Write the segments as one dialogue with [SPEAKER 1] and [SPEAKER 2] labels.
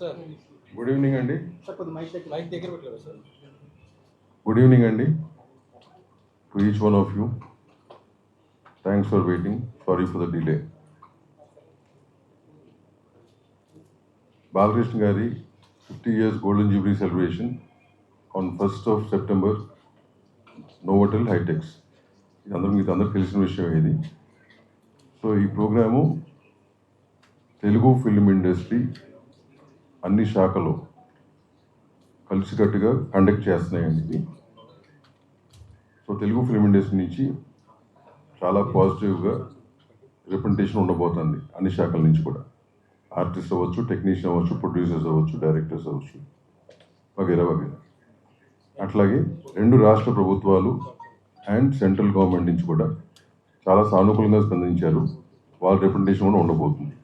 [SPEAKER 1] Sir.
[SPEAKER 2] Good evening అండి. Good evening అండి to each one of you. Thanks for waiting. Sorry for the delay. Balakrishna గారి fifty years golden jubilee celebration on first of September Novotel Hitex. ఇది అందరూ మీకు అందరికి తెలిసిన విషయం ఇది. సో ఈ ప్రోగ్రాము తెలుగు ఫిల్మ్ ఇండస్ట్రీ అన్ని శాఖలు కలిసికట్టుగా కండక్ట్ చేస్తున్నాయండి ఇది సో తెలుగు ఫిలిం ఇండస్ట్రీ నుంచి చాలా పాజిటివ్గా రిప్రజెంటేషన్ ఉండబోతుంది అన్ని శాఖల నుంచి కూడా. ఆర్టిస్ట్ అవ్వచ్చు టెక్నీషియన్ అవ్వచ్చు ప్రొడ్యూసర్స్ అవ్వచ్చు డైరెక్టర్స్ అవ్వచ్చు వగేరా వగేరా. అట్లాగే రెండు రాష్ట్ర ప్రభుత్వాలు అండ్ సెంట్రల్ గవర్నమెంట్ నుంచి కూడా చాలా సానుకూలంగా స్పందించారు. వాళ్ళ రిప్రజెంటేషన్ కూడా ఉండబోతుంది.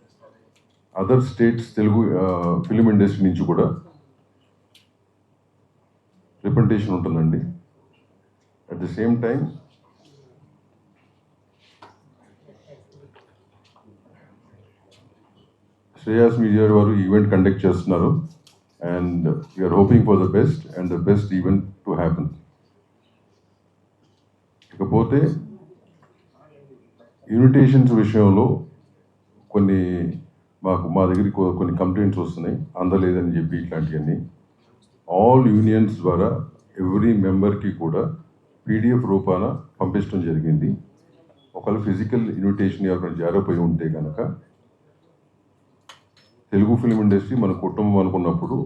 [SPEAKER 2] Other states Telugu film industry నుంచి కూడా రిప్రజెంటేషన్ ఉంటుందండి. At the same time Shreyas media వారు ఈవెంట్ కండక్ట్ చేస్తున్నారు. And we are hoping for the best and the best event to happen ఇకపోతే ఇన్విటేషన్స్ విషయంలో కొన్ని మాకు మా దగ్గరికి కొన్ని కంప్లైంట్స్ వస్తున్నాయి. అందలేదని చెప్పి ఇట్లాంటివన్నీ. ఆల్ యూనియన్స్ ద్వారా ఎవ్రీ మెంబర్కి కూడా పీడిఎఫ్ రూపాన పంపించడం జరిగింది. ఒకవేళ ఫిజికల్ ఇన్విటేషన్ ఎవరైనా జారిపోయి ఉంటే కనుక తెలుగు ఫిల్మ్ ఇండస్ట్రీ మన కుటుంబం అనుకున్నప్పుడు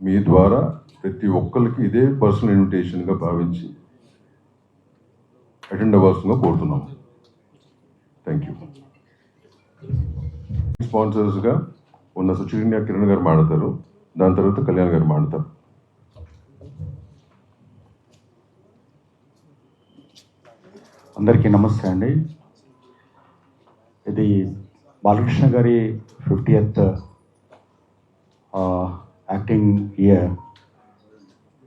[SPEAKER 2] మీ ద్వారా ప్రతి ఒక్కరికి ఇదే పర్సనల్ ఇన్విటేషన్గా భావించి అటెండ్ అవ్వాల్సిందిగా కోరుతున్నాము. థ్యాంక్ యూ స్పాన్సర్స్గా ఉన్న సుచికిన్య కిరణ్ గారు మాడతారు. దాని తర్వాత కళ్యాణ్ గారు మాడతారు.
[SPEAKER 3] అందరికీ నమస్తే అండి. ఇది బాలకృష్ణ గారి fiftieth acting year.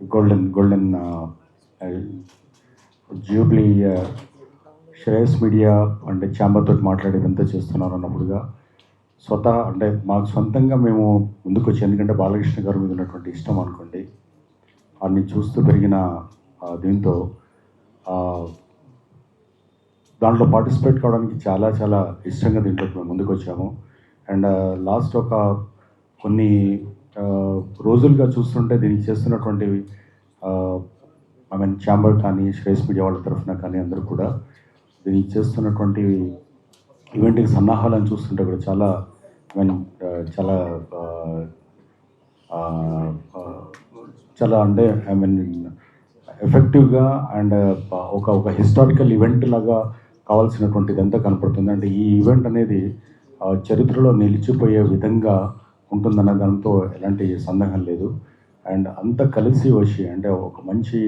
[SPEAKER 3] Golden golden jubilee Shreyas media అంటే ఛాంబర్ తోటి మాట్లాడేదంతా చేస్తున్నారు అన్నప్పుడుగా. స్వత అంటే మాకు సొంతంగా మేము ముందుకు వచ్చి ఎందుకంటే బాలకృష్ణ గారి మీద ఉన్నటువంటి ఇష్టం అనుకోండి వాడిని చూస్తూ పెరిగిన దీంతో దాంట్లో పార్టిసిపేట్ కావడానికి చాలా చాలా ఇష్టంగా దీంట్లో మేము ముందుకు వచ్చాము అండ్ లాస్ట్ ఒక కొన్ని రోజులుగా చూస్తుంటే దీనికి చేస్తున్నటువంటి ఐ మీన్ ఛాంబర్ కానీ శ్రేయస్ మీడియా వాళ్ళ తరఫున కానీ అందరూ కూడా దీనికి చేస్తున్నటువంటి ఈవెంట్కి సన్నాహాలను చూస్తుంటే కూడా చాలా ఐ uh, చాలా చాలా అంటే ఐ మీన్ ఎఫెక్టివ్గా అండ్ ఒక ఒక హిస్టారికల్ ఈవెంట్ లాగా కావాల్సినటువంటిది ఎంత కనపడుతుంది. అంటే ఈ ఈవెంట్ అనేది చరిత్రలో నిలిచిపోయే విధంగా ఉంటుందన్న దాంతో ఎలాంటి సందేహం లేదు. అండ్ అంత కలిసి వచ్చి అంటే ఒక మంచి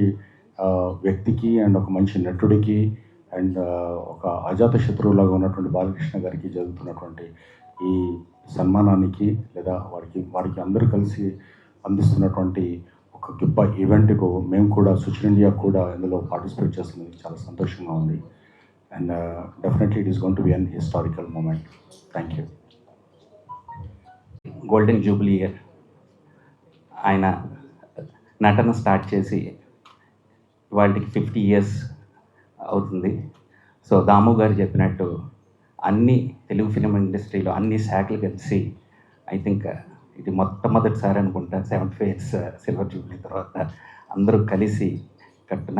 [SPEAKER 3] వ్యక్తికి అండ్ ఒక మంచి నటుడికి అండ్ ఒక అజాత శత్రువులాగా ఉన్నటువంటి బాలకృష్ణ గారికి జరుగుతున్నటువంటి ఈ సన్మానానికి లేదా వారికి వారికి అందరూ కలిసి అందిస్తున్నటువంటి ఒక గొప్ప ఈవెంట్కు మేము కూడా సుచిన్ ఇండియా కూడా ఇందులో పార్టిసిపేట్ చేస్తున్నది చాలా సంతోషంగా ఉంది. And definitely it is going to be an historical moment thank you
[SPEAKER 4] golden jubilee year ఆయన నటన స్టార్ట్ చేసి వాళ్ళకి ఫిఫ్టీ ఇయర్స్ అవుతుంది. సో దాము గారు చెప్పినట్టు అన్ని తెలుగు ఫిలిం ఇండస్ట్రీలో అన్ని శాఖలు కలిసి ఐ థింక్ ఇది మొట్టమొదటిసారి అనుకుంటా seventy five years silver jubilee తర్వాత అందరూ కలిసి కట్టిన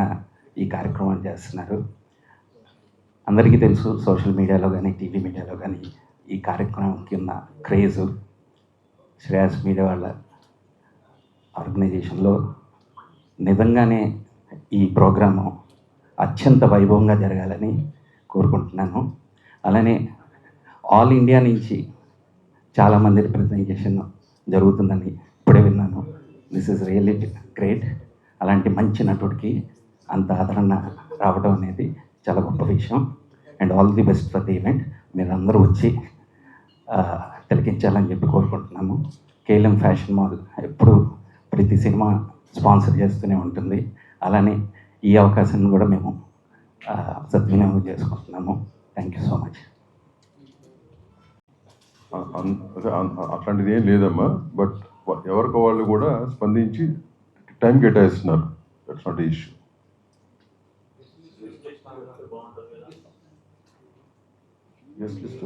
[SPEAKER 4] ఈ కార్యక్రమాన్ని చేస్తున్నారు. అందరికీ తెలుసు సోషల్ మీడియాలో కానీ టీవీ మీడియాలో కానీ ఈ కార్యక్రమంకి ఉన్న క్రేజు శ్రేయస్ మీడియా వాళ్ళ ఆర్గనైజేషన్లో నిజంగానే ఈ ప్రోగ్రాము అత్యంత వైభవంగా జరగాలని కోరుకుంటున్నాను. అలానే ఆల్ ఇండియా నుంచి చాలామంది రిప్రజెంటేషన్ జరుగుతుందని ఇప్పుడే విన్నాను. దిస్ ఇస్ రియల్లీ గ్రేట్ అలాంటి మంచి నటుడికి అంత ఆదరణ రావడం అనేది చాలా గొప్ప విషయం. And all the best for the event మీరందరూ వచ్చి తిలకించాలని చెప్పి కోరుకుంటున్నాము. కేఎల్ఎం ఫ్యాషన్ మాల్ ఎప్పుడు ప్రతి సినిమా స్పాన్సర్ చేస్తూనే ఉంటుంది. అలానే ఈ అవకాశాన్ని కూడా మేము సద్వినియోగం చేసుకుంటున్నాము. థ్యాంక్ యూ సో మచ్
[SPEAKER 2] అన్- అదే అట్లాంటిది ఏం లేదమ్మా. బట్ ఎవరికి వాళ్ళు కూడా స్పందించి time కేటాయిస్తున్నారు. That's not issue guest list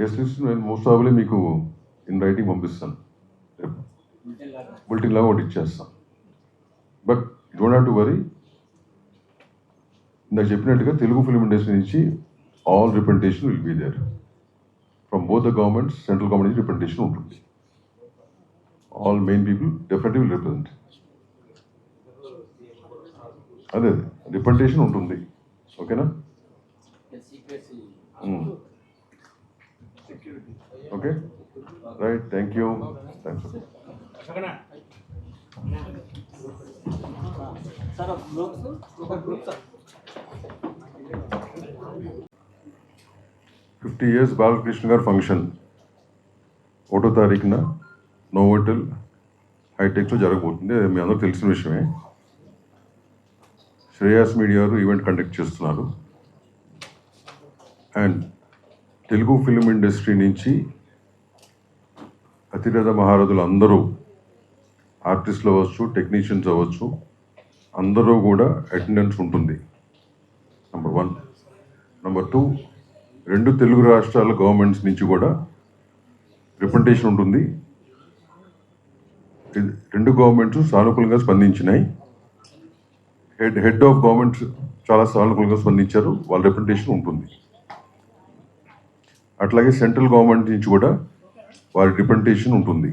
[SPEAKER 2] guest list నేను మోస్ట్ ఆఫ్లీ మీకు ఇన్ రైటింగ్ పంపిస్తాను. రేపు. బులెటిన్ లాగా ఒకటి ఇచ్చేస్తాను. But don't have to worry ఇందాక చెప్పినట్టుగా తెలుగు ఫిల్మ్ ఇండస్ట్రీ నుంచి all representation will be there from both the governments central government నుంచి రిప్రజెంటేషన్ ఉంటుంది. All main people definitely will represent అదే అదే రిప్రజెంటేషన్ ఉంటుంది ఓకేనా okay right thank you thanks fifty years Balakrishna gari function. ఒకటో తారీఖున Novotel హైటెక్లో జరగబోతుంది. అది మీ అందరూ తెలిసిన విషయమే. శ్రేయాస్ మీడియా ఈవెంట్ కండక్ట్ చేస్తున్నారు. అండ్ తెలుగు ఫిల్మ్ ఇండస్ట్రీ నుంచి అతిరథ మహారథులు అందరూ ఆర్టిస్టులు అవ్వచ్చు టెక్నీషియన్స్ అవ్వచ్చు అందరూ కూడా అటెండెన్స్ ఉంటుంది. నెంబర్ వన్ నెంబర్ టూ రెండు తెలుగు రాష్ట్రాల గవర్నమెంట్స్ నుంచి కూడా రిప్రజెంటేషన్ ఉంటుంది. రెండు గవర్నమెంట్స్ సానుకూలంగా స్పందించినాయి. హెడ్ హెడ్ ఆఫ్ గవర్నమెంట్స్ చాలా సానుకూలంగా స్పందించారు. వాళ్ళ రిప్రజెంటేషన్ ఉంటుంది. అట్లాగే సెంట్రల్ గవర్నమెంట్ నుంచి కూడా వారి రిప్రజెంటేషన్ ఉంటుంది.